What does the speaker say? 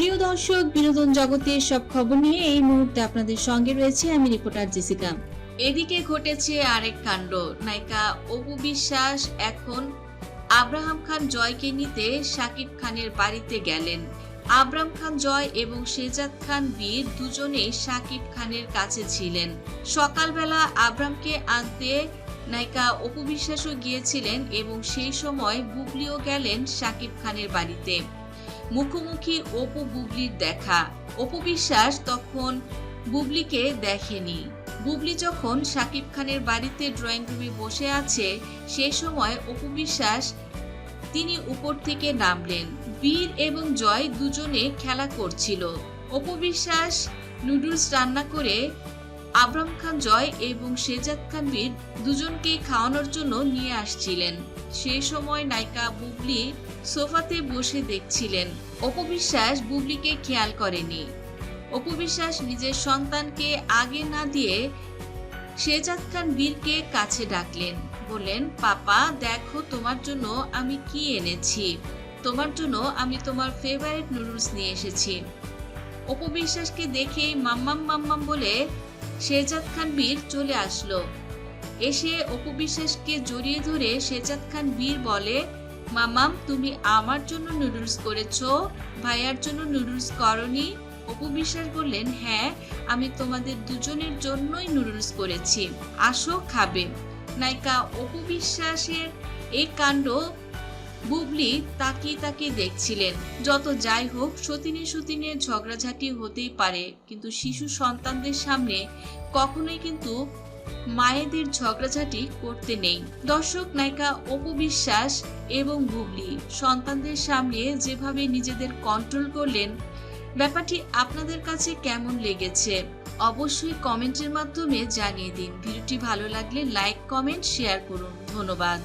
প্রিয় দর্শক, বিনোদন জগতের সব খবর নিয়ে এই মুহূর্তে আপনাদের সঙ্গে রয়েছে আমি রিপোর্টার জেসিকা। এদিকে ঘটেছে আরেক কাণ্ড। নায়িকা অপু বিশ্বাস এখন আব্রাহাম খান জয়কে নিতে শাকিব খানের বাড়িতে গেলেন। আবরাম খান জয় এবং শেজাদ খান বীর দুজনেই শাকিব খানের কাছে ছিলেন। সকালবেলা আব্রামকে আনতে নায়িকা অপু বিশ্বাসও গিয়েছিলেন এবং সেই সময় বুবলিও গেলেন শাকিব খানের বাড়িতে। মুখোমুখি অপু বুবলির দেখা। অপু বিশ্বাস তখন বুবলিকে দেখেনি। বুবলি যখন শাকিব খানের বাড়িতে ড্রয়িং রুমে বসে আছে, সে সময় অপু বিশ্বাস তিনি উপর থেকে নামলেন। বীর এবং জয় দুজনে খেলা করছিল। অপু বিশ্বাস নুডলস রান্না করে আবরাম খান, জয় এবং শেজাদ খান বীর দুজনকে খাওয়ানোর জন্য নিয়ে আসছিলেন। সেই সময় নায়িকা বুবলি সোফাতে বসে দেখছিলেন। অপু বিশ্বাস বুবলিকে খেয়াল করেনি। অপু বিশ্বাস নিজের সন্তানকে আগে না দিয়ে শেজাদ খান বীরকে কাছে ডাকলেন। বললেন, পাপা, দেখো তোমার জন্য আমি কি এনেছি। তোমার জন্য আমি তোমার ফেভারিট নুডলস নিয়ে এসেছি। অপু বিশ্বাসকে দেখেই মাম্মাম মাম্মাম বলে শেজাদ খান বীর চলে আসলো। এসে অপু বিশ্বাসকে জড়িয়ে ধরে শেজাদ খান বীর বলে মামাম, তুমি আমার জন্য নুডলস করেছ, ভাইয়ার জন্য নুডলস করনি। অপু বিশ্বাস বললেন হ্যাঁ আমি তোমাদের দুজনের জন্যই নুডলস করেছি, আসো খাবে। নায়িকা অপু বিশ্বাসের এই কাণ্ড বুবলি তাকিয়ে তাকিয়ে দেখছিলেন। যত যাই হোক, সতিনে সতিনে ঝগড়াঝাটি হতেই পারে, কিন্তু শিশু সন্তানদের সামনে কখনোই কিন্তু মায়েদের ঝগড়াঝাটি করতে নেই। দর্শক নায়িকা অপু বিশ্বাস এবং বুবলি সন্তানদের সামনে যেভাবে নিজেদের কন্ট্রোল করলেন, ব্যাপারটি আপনাদের কাছে কেমন লেগেছে? অবশ্যই কমেন্টের মাধ্যমে জানিয়ে দিন। ভিডিওটি ভালো লাগলে লাইক কমেন্ট শেয়ার করুন। ধন্যবাদ।